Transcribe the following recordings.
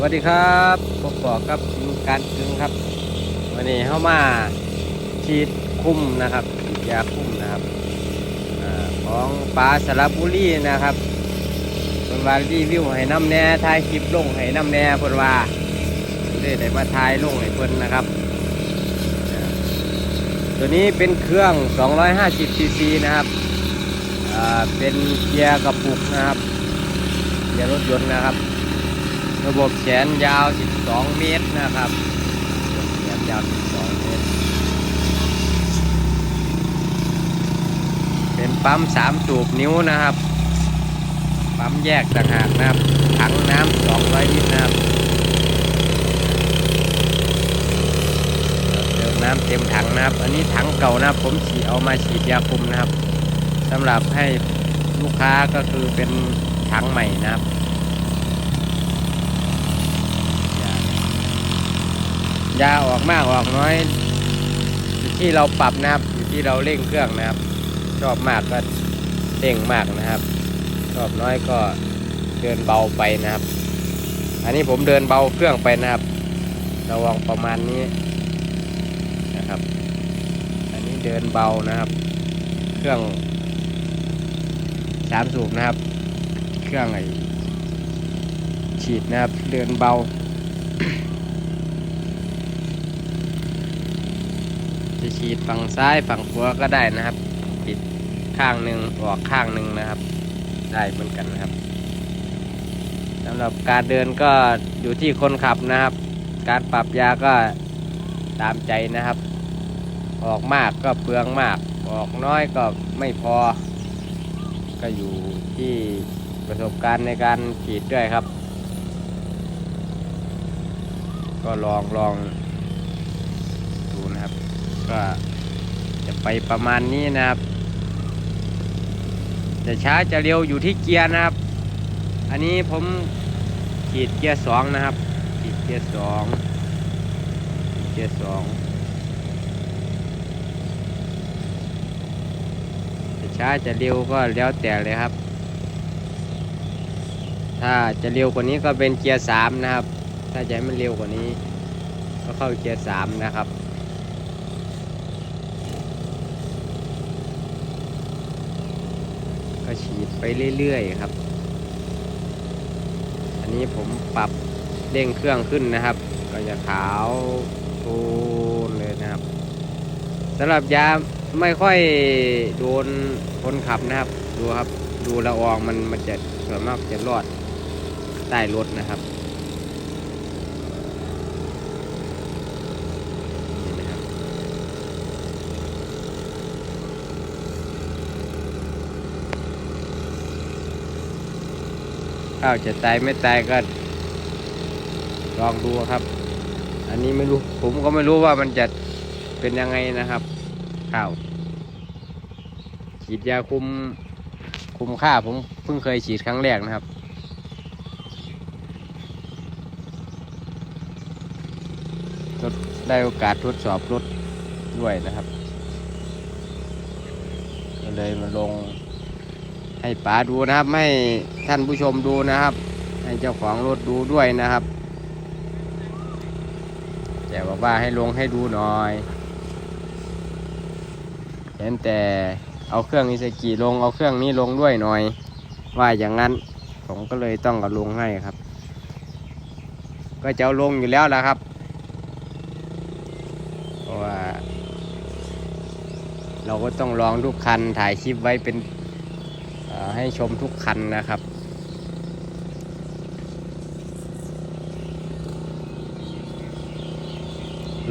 วัสดีครับพบกับกับทีมการกึงครับ วันนี้เข้ามาฉีดคุ้มนะครับฉีดยาคุ้มนะครับอของปลาสระบุรีนะครับเพิ่นว่ารีวิวให้น้ำแน่ถ่ายคลิปลงให้น้ำแน่เพิ่นว่าได้ได้มาถ่ายลงให้เพิ่นนะครับ ตัวนี้เป็นเครื่อง 250ซีซีนะครับเป็นเกียร์กระปุกนะครับเกียร์รถยนต์นะครับ ระบบแขนยาว 12 เมตรนะครับแขนยาว 12 เมตร เป็นปั๊ม 3 สูบนิ้วนะครับ ปั๊มแยกต่างหากนะครับ ถังน้ำ200 ลิตรนะครับเติมน้ำเต็มถังนะครับ อันนี้ถังเก่านะผมฉีดเอามาฉีดยาคุมนะครับสำหรับให้ลูกค้าก็คือเป็นถังใหม่นะครับ ยาออกมากออกน้อยอยู่ที่เราปรับนะครับอยู่ที่เราเร่งเครื่องนะครับ ชอบมากก็เร่งมากนะครับ ชอบน้อยก็เดินเบาไปนะครับ อันนี้ผมเดินเบาเครื่องไปนะครับระวังประมาณนี้นะครับ อันนี้เดินเบานะครับ เครื่องสามสูบนะครับ เครื่องไอฉีดนะครับ เดินเบา จะ ฉีดฝั่งซ้ายฝั่งขวาก็ได้นะครับ ปิดข้างหนึ่งออกข้างหนึ่งนะครับ ได้เหมือนกันนะครับสำหรับการเดินก็อยู่ที่คนขับนะครับ การปรับยาก็ตามใจนะครับ ออกมากก็เปลืองมาก ออกน้อยก็ไม่พอ ก็อยู่ที่ประสบการณ์ในการฉีดด้วยครับ ก็ลองลองดูนะครับ ก็จะไปประมาณนี้นะครับ จะช้าจะเร็วอยู่ที่เกียร์นะครับ อันนี้ผมขีดเกียร์สองนะครับขีดเกียร์สองเกียร์สองจะช้าจะเร็วก็แล้วแต่เลยครับ ถ้าจะเร็วกว่านี้ก็เป็นเกียร์สามนะครับ ถ้าจะให้มันเร็วกว่านี้ ก็เข้าเกียร์สามนะครับ ฉีดไปเรื่อยๆครับ อันนี้ผมปรับเร่งเครื่องขึ้นนะครับ ก็จะขาวโทนเลยนะครับสำหรับยาไม่ค่อยโดนคนขับนะครับ ดูครับ ดูละอองมันมันจะส่วนมากจะรอดใต้รถนะครับนี่นะครับ ข้าวจะตายไม่ตายก็ลองดูครับ อันนี้ไม่รู้ผมก็ไม่รู้ว่ามันจะเป็นยังไงนะครับ ข้าวฉีดยาคุมคุมค่าผมเพิ่งเคยฉีดครั้งแรกนะครับทดได้โอกาสทดสอบรถด้วยนะครับ เลยมาลง ให้ป๋าดูนะครับ ให้ท่านผู้ชมดูนะครับ ให้เจ้าของรถดูด้วยนะครับแต่บอกว่าให้ลงให้ดูหน่อยเห็นแต่เอาเครื่องอิซากิลงเอาเครื่องนี้ลงด้วยหน่อย ว่าอย่างนั้นผมก็เลยต้องกับลงให้ครับ ก็จะเอาลงอยู่แล้วละครับเพราะว่า เราก็ต้องลองทุกคันถ่ายคลิปไว้เป็น ให้ชมทุกคันนะครับ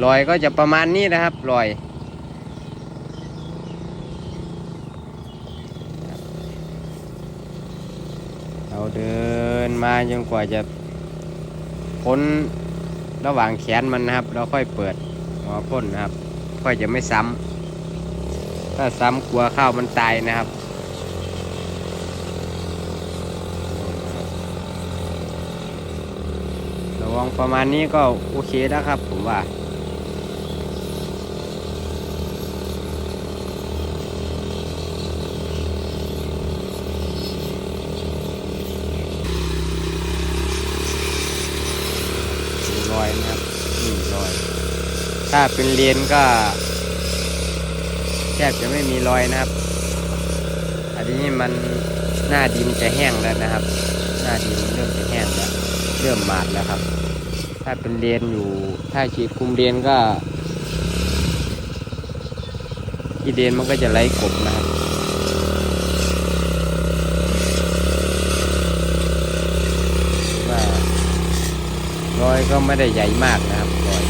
รอยก็จะประมาณนี้นะครับรอยเราเดินมาจนกว่าจะพ้นระหว่างแขนมันนะครับแล้วค่อยเปิดหัวพ่นนะครับ ค่อยจะไม่ซ้ำถ้าซ้ำกลัวข้าวมันตายนะครับ วงประมาณนี้ก็โอเคแล้วครับ ผมว่ารอยนะครับนี่รอย ถ้าเป็นเลนก็แทบจะไม่มีรอยนะครับ อันนี้มันหน้าดินจะแห้งแล้วนะครับ หน้าดินเริ่มจะแห้งแล้ว เริ่มหมาดแล้วครับ ถ้าเป็นเลนอยู่ ถ้าฉีดคุมเลนก็อีเลนมันก็จะไล่กบนะครับว่ารอยก็ไม่ได้ใหญ่มากนะครับรอย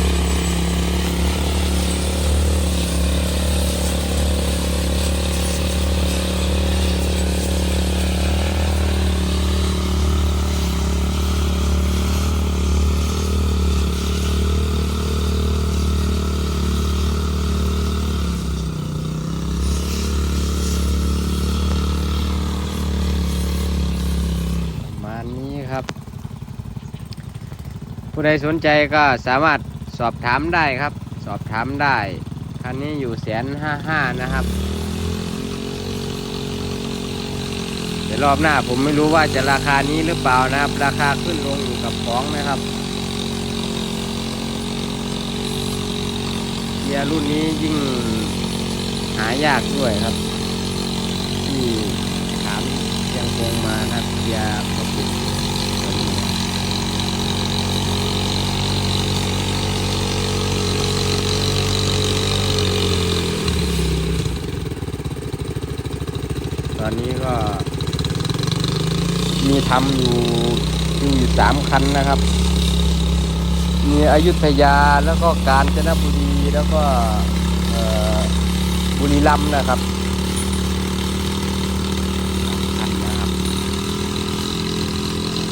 ประมาณนี้ครับ ผู้ ใดสนใจก็สามารถสอบถามได้ครับ สอบถามได้ คันนี้อยู่แสนห้าห้านะครับเดี๋ยวรอบหน้าผมไม่รู้ว่าจะราคานี้หรือเปล่านะครับ ราคาขึ้นลงอยู่กับของนะครับเกียร์รุ่นนี้ยิ่งหายากด้วยครับ ที่ถามเชียงคงมานะครับเกียร์ประกบตัวนี้ ตอนนี้ ก็ มีทำอยู่อยู่อยู่สามคันนะครับ มีอยุธยาแล้วก็กาญจนบุรีแล้วก็บุรีรัมย์นะครับคันนะครับ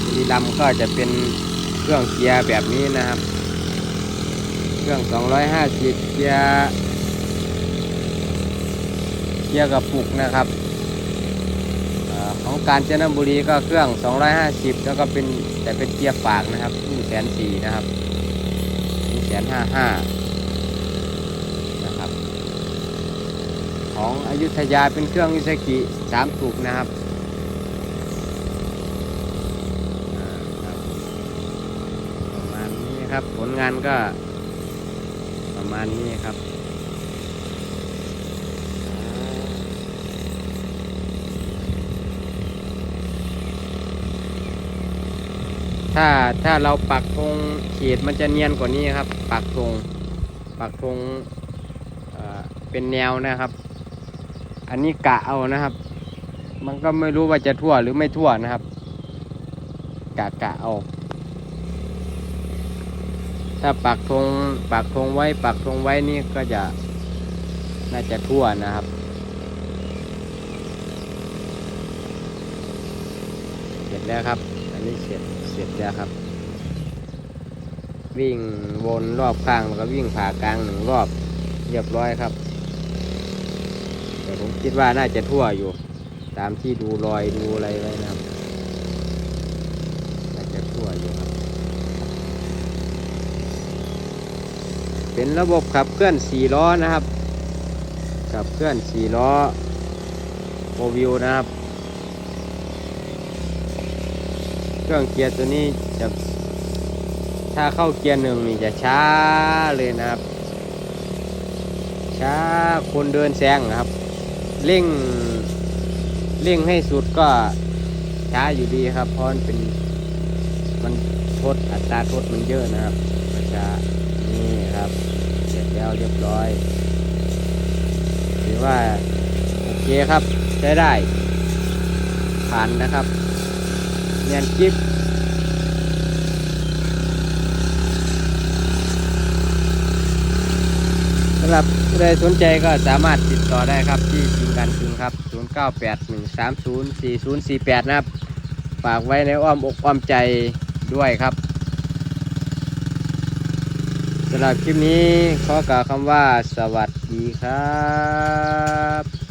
บุรีรัมย์ก็จะเป็นเครื่องเกียร์แบบนี้นะครับ เครื่อง 250 เกียร์เกียร์กระปุกนะครับ ของกาญจนบุรีก็เครื่อง 250 แล้วก็เป็นแต่เป็นเกียร์ฝากนะครับ1 4 0 0 0 0นะครับ1 5 5 0 0นะครับ ของอยุธยาเป็นเครื่องอิซากิ3สูบนะครับประมาณนี้ครับผลงานก็ประมาณนี้ครับ ถ้าถ้าเราปักธงเขีดมันจะเนียนกว่านี้ครับ ปักธงปักธงเป็นแนวนะครับ อันนี้กะเอานะครับ มันก็ไม่รู้ว่าจะทั่วหรือไม่ทั่วนะครับ กะกะเอา ถ้าปักธงปักธงไว้ปักธงไว้นี่ก็จะน่าจะทั่วนะครับเสร็จแล้วครับ นี้เสร็จเสร็จแล้วครับ วิ่งวนรอบข้างแล้วก็วิ่งผ่ากลางหนึ่งรอบเรียบร้อยครับ แต่ผมคิดว่าน่าจะทั่วอยู่ ตามที่ดูรอยดูอะไรไว้นะครับน่าจะทั่วอยู่ครับ เป็นระบบขับเคลื่อน4ล้อนะครับขับเคลื่อน4ล้อโฟวิวนะครับ เครื่องเกียร์ตัวนี้จะถ้าเข้าเกียร์หนึ่งนี่จะช้าเลยนะครับ ช้าคนเดินแซงนะครับ เร่งเร่งให้สุดก็ช้าอยู่ดีครับ เพราะมันเป็นมันทดอัตราทดมันเยอะนะครับก็ช้านี่ครับ เสร็จแล้วเรียบร้อยถือว่าโอเคครับใช้ได้ผ่านนะครับ นียนกิฟสำหรับผู้ใดสนใจก็สามารถติดต่อได้ครับที่จริงกันถึงครับ 0981304048 นะครับ ฝากไว้ในอ้อมอกอ้อมใจด้วยครับสำหรับคลิปนี้ขอกล่าวคำว่าสวัสดีครับ